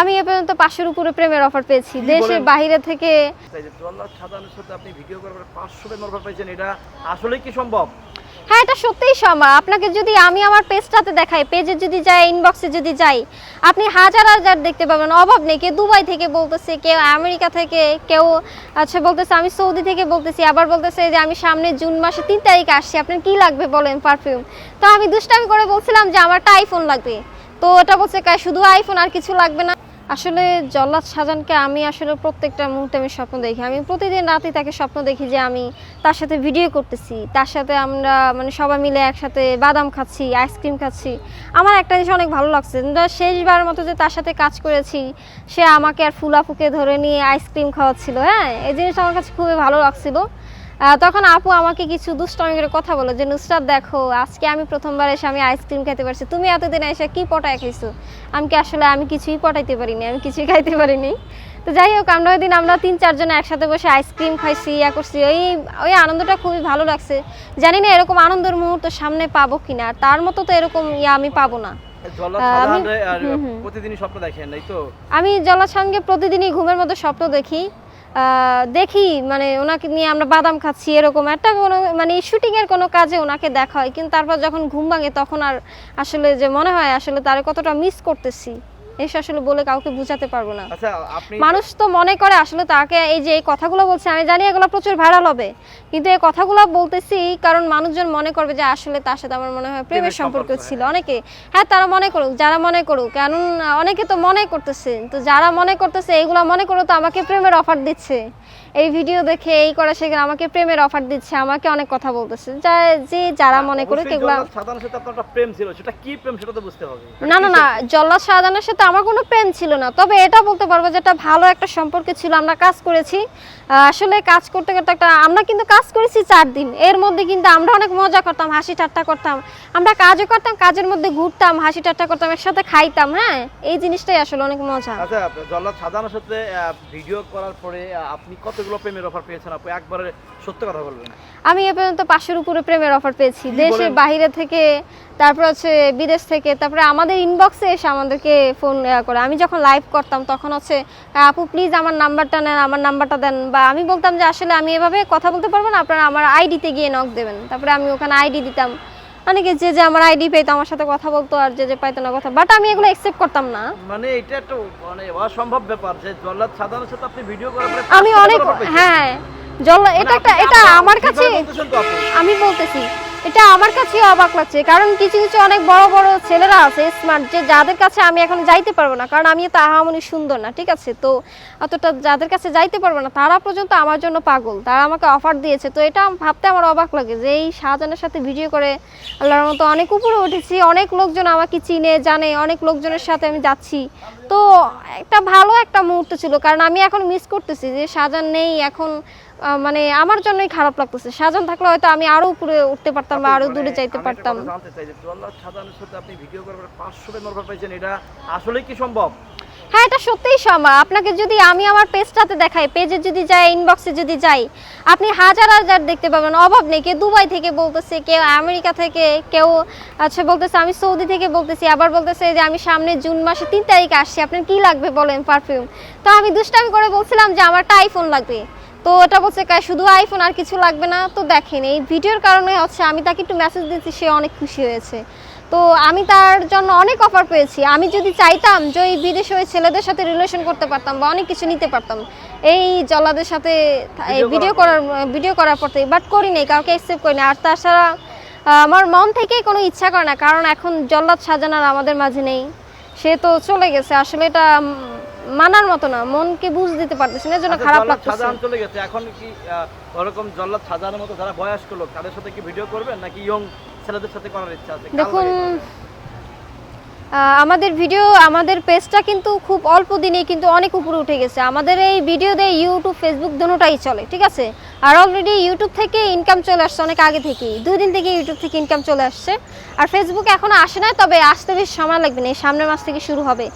আমি এ পর্যন্ত পাঁচশোর উপরে প্রেমের অফার পেয়েছি। দেশের? বাইরে থেকে তাই যে জল্লাদ সাজানের সাথে আপনি ভিডিও করার পাঁচশো প্রেম অফার পাইছেন এটা আসলে কি সম্ভব? হ্যাঁ এটা সত্যিই সম্ভব। আপনাকে যদি আমি আমার পেজটাতে দেখাই পেজে যদি যাই ইনবক্সে যদি যাই আপনি হাজার হাজার দেখতে পাবেন। অভাব নেই কেউ দুবাই থেকে বলতেছে কেউ আমেরিকা থেকে কেউ আচ্ছা বলতেছে আমি সৌদি থেকে বলতেছি আবার বলতেছে যে আমি সামনে জুন মাসে তিন তারিখে আসছি আপনার কি লাগবে বলেন পারফিউম তো আমি দুষ্টামি করে বলছিলাম যে আমার একটা আইফোন লাগবে। তো ওটা বলছে "কা- শুধু আইফোন আর কিছু লাগবে না? আসলে জল্লাদ শাহজাহানকে আমি আসলে প্রত্যেকটা মুহূর্তে আমি স্বপ্ন দেখি। আমি প্রতিদিন রাতে তাকে স্বপ্ন দেখি যে আমি তার সাথে ভিডিও করতেছি, তার সাথে আমরা মানে সবাই মিলে একসাথে বাদাম খাচ্ছি আইসক্রিম খাচ্ছি। আমার একটা জিনিস অনেক ভালো লাগছে শেষবার মতো যে তার সাথে কাজ করেছি, সে আমাকে আর ফুলাফুকে ধরে নিয়ে আইসক্রিম খাওয়াচ্ছিল হ্যাঁ? এই জিনিসটা আমার কাছে খুবই ভালো লাগছিল। তখন আপু আমাকে কিছু দুষ্টামি করে কথা বলে যে নুসরাত দেখো আজকে আমি প্রথমবার এসে আমি আইসক্রিম খেতে পারছি। তুমি এতদিন এসে কি পটায় খাইছো? আমি কি আসলে আমি কিছুই পটাইতে পারিনি আমি কিছুই খাইতে পারিনি। তো যাই হোক আমরা ওই দিন আমরা তিন চারজন একসাথে বসে আইসক্রিম খাইছি ইয়া করছি। ওই ওই আনন্দটা খুবই ভালো লাগছে। জানি না এরকম আনন্দের মুহূর্ত সামনে পাবো কিনা আর তার মতো তো এরকম ইয়া আমি পাবো না। আমি-। প্রতিদিনই স্বপ্ন দেখেন আমি জলার সঙ্গে প্রতিদিনই ঘুমের মতো স্বপ্ন দেখি। দেখি মানে ওনাকে নিয়ে আমরা বাদাম খাচ্ছি, এরকম একটা কোনো মানে শুটিংয়ের কোনো কাজে ওনাকে দেখা হয়, কিন্তু তারপর যখন ঘুম ভাঙে তখন আর আসলে যে মনে হয় আসলে তার কতটা মিস করতেছি। এসে আসলে বলে কাউকে বোঝাতে পারব না। আচ্ছা মানুষ তো মনে করে আসলে তাকে এই যে এই কথাগুলো বলছে আমি জানি এগুলো প্রচুর ভাইরাল হবে কিন্তু এই কথাগুলো বলতেছি কারণ মানুষজন মনে করবে যে আসলে তার সাথে আমার মনে হয় প্রেমের সম্পর্ক ছিল। অনেকে হ্যাঁ তারা মনে করুক যারা মনে করুক কারণ অনেকে তো মনে করতেছে। তো যারা মনে করতেছে এইগুলো মনে করে তো আমাকে প্রেমের অফার দিচ্ছে। এই ভিডিও দেখে এই করে সেখানে আমাকে প্রেমের অফার দিচ্ছে আমাকে অনেক কথা বলতেছে। যা যে যারা মনে করুক এগুলা সাথে আপনার প্রেম ছিল সেটা কি প্রেম সেটা তো বুঝতে হবে। না না না জল্লাদ শাহজাহানের সাথে আমার কোনো প্রেম ছিল না। তবে এটা বলতে পারব যে একটা ভালো একটা সম্পর্ক ছিল আমরা কাজ করেছি। আসলে কাজ করতে করতে একটা আমরা কিন্তু কাজ করেছি চার দিন। এর মধ্যে কিন্তু আমরা অনেক মজা করতাম হাসি ঠাট্টা করতাম। আমরা কাজও করতাম কাজের মধ্যে ঘুরতাম হাসি ঠাট্টা করতাম একসাথে খাইতাম হ্যাঁ? এই জিনিসটাই আসলে অনেক মজা। আচ্ছা জল্লাদ সাথে ভিডিও করার পরে আপনি কতগুলো প্রেমের অফার পেয়েছেন? আপনি একবারে সত্য কথা বলবেন। আমি এ পর্যন্ত পাঁচশোর উপরে প্রেমের অফার পেয়েছি। দেশের? বাইরে থেকে তারপর হচ্ছে বিদেশ থেকে তারপরে আমাদের ইনবক্সে এসে আমাদেরকে ফোন করে। আমি যখন লাইভ করতাম তখন হচ্ছে আপু প্লিজ আমার নাম্বারটা নেন আমার নাম্বারটা দেন। বা আমি বলতাম যে আসলে আমি এভাবে কথা বলতে পারব না আপনারা আমার আইডিতে গিয়ে নক দেবেন। তারপরে আমি ওখানে আইডি দিতাম। অনেকে যে যে আমার আইডি পেতো আমার সাথে কথা বলতো আর যে যে পাইতো না কথা। বাট আমি এগুলো অ্যাকসেপ্ট করতাম না। মানে এটা একটা মানে অসম্ভব ব্যাপার যে জল্লাদ সাজানের সাথে আপনি ভিডিও পরে আমি অনেক হ্যাঁ জল মানে এটা একটা এটা আমার কাছে? আমি বলতেছি। এটা আমার কাছে অবাক লাগছে, কারণ কিছু কিছু অনেক বড় বড় ছেলেরা আছে স্মার্ট যে যাদের কাছে আমি এখন যাইতে পারব না, কারণ আমি তো আহামনি সুন্দর না, ঠিক আছে? তো অতটা যাদের কাছে যাইতে পারব না, তারা পর্যন্ত আমার জন্য পাগল, তারা আমাকে অফার দিয়েছে, তো এটা ভাবতে আমার অবাক লাগে যে এই শাহজাহানের সাথে ভিডিও করে আল্লাহর মতো অনেক উপরে উঠেছি, অনেক লোকজন আমাকে চিনে, জানে, অনেক লোকজনের সাথে আমি যাচ্ছি। তো একটা ভালো একটা মুহূর্ত ছিল কারণ আমি এখন মিস করতেছি যে সাজান নেই এখন মানে আমার জন্যই খারাপ লাগতেছে। সাজান থাকলে হয়তো আমি আরও উপরে উঠতে পারতাম বা আরও মানে দূরে যাইতে পারতাম। জানতে চাই যে সাজানের সাথে আপনি ভিডিও করার পরে পাঁচশো প্রেমের পাইছেন এটা আসলে কি সম্ভব? হ্যাঁ এটা সত্যিই সম্ভব আপনাকে যদি আমি আমার পেজটাতে দেখাই পেজে যদি যাই ইনবক্সে যদি যাই, আপনি হাজার হাজার দেখতে পাবেন। অভাব নেই, কেউ দুবাই থেকে বলতেছে, কেউ আমেরিকা থেকে, কেউ আচ্ছা বলতেছে, আমি সৌদি থেকে বলতেছি, আবার বলতেছে যে আমি সামনে জুন মাসে তিন তারিখে আসছি, আপনার কি লাগবে বলেন পারফিউম তো আমি দুষ্টামি করে বলছিলাম যে আমার একটা আইফোন লাগবে। তো ওটা বলছে, "কা- শুধু আইফোন আর কিছু লাগবে না? তো দেখেন, এই ভিডিওর কারণে হচ্ছে আমি তাকে একটু মেসেজ দিচ্ছি সে অনেক খুশি হয়েছে। তো আমি তার জন্য অনেক অফার পেয়েছি। আমি যদি চাইতাম যে ওই বিদেশে ওই ছেলেদের সাথে রিলেশন করতে পারতাম বা অনেক কিছু নিতে পারতাম। এই জল্লাদের সাথে ভিডিও করার ভিডিও করার পর বাট করি নাই কাউকে অ্যাকসেপ্ট করি না আর তাছাড়া আমার মন থেকেই কোনো ইচ্ছা করে না কারণ এখন জল্লাদ সাজানার আমাদের মাঝে নেই। সে তো চলে গেছে আসলে এটা মানার মতো না মনকে বুঝ দিতে পারতেছি না জন্য আচ্ছা, খারাপ লাগতেছে। চলে গেছে এখন কি ওরকম জল্লাদ সাজানের মতো যারা বয়স্ক লোক তাদের সাথে কি ভিডিও করবেন নাকি ইয়ং ছেলেদের সাথে করার ইচ্ছা আছে দেখুন আমাদের ভিডিও আমাদের পেজটা কিন্তু খুব অল্প দিনেই কিন্তু অনেক উপরে উঠে গেছে। আমাদের এই ভিডিও দিয়ে ইউটিউব ফেসবুক দুটোটাই চলে ঠিক আছে? আর অলরেডি ইউটিউব থেকে ইনকাম চলে আসছে অনেক আগে থেকেই। দুই দিন থেকে ইউটিউব থেকে ইনকাম চলে আসছে। আর ফেসবুক এখনও আসে না তবে আসতে বেশ সময় লাগবে না এই সামনের মাস থেকে শুরু হবে।